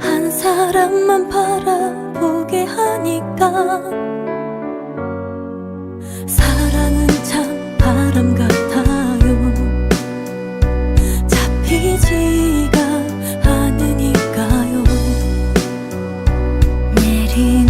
한 사람만 바라보게 하니까 사랑은 참 바람 같아요. 잡히지가 않으니까요. 내린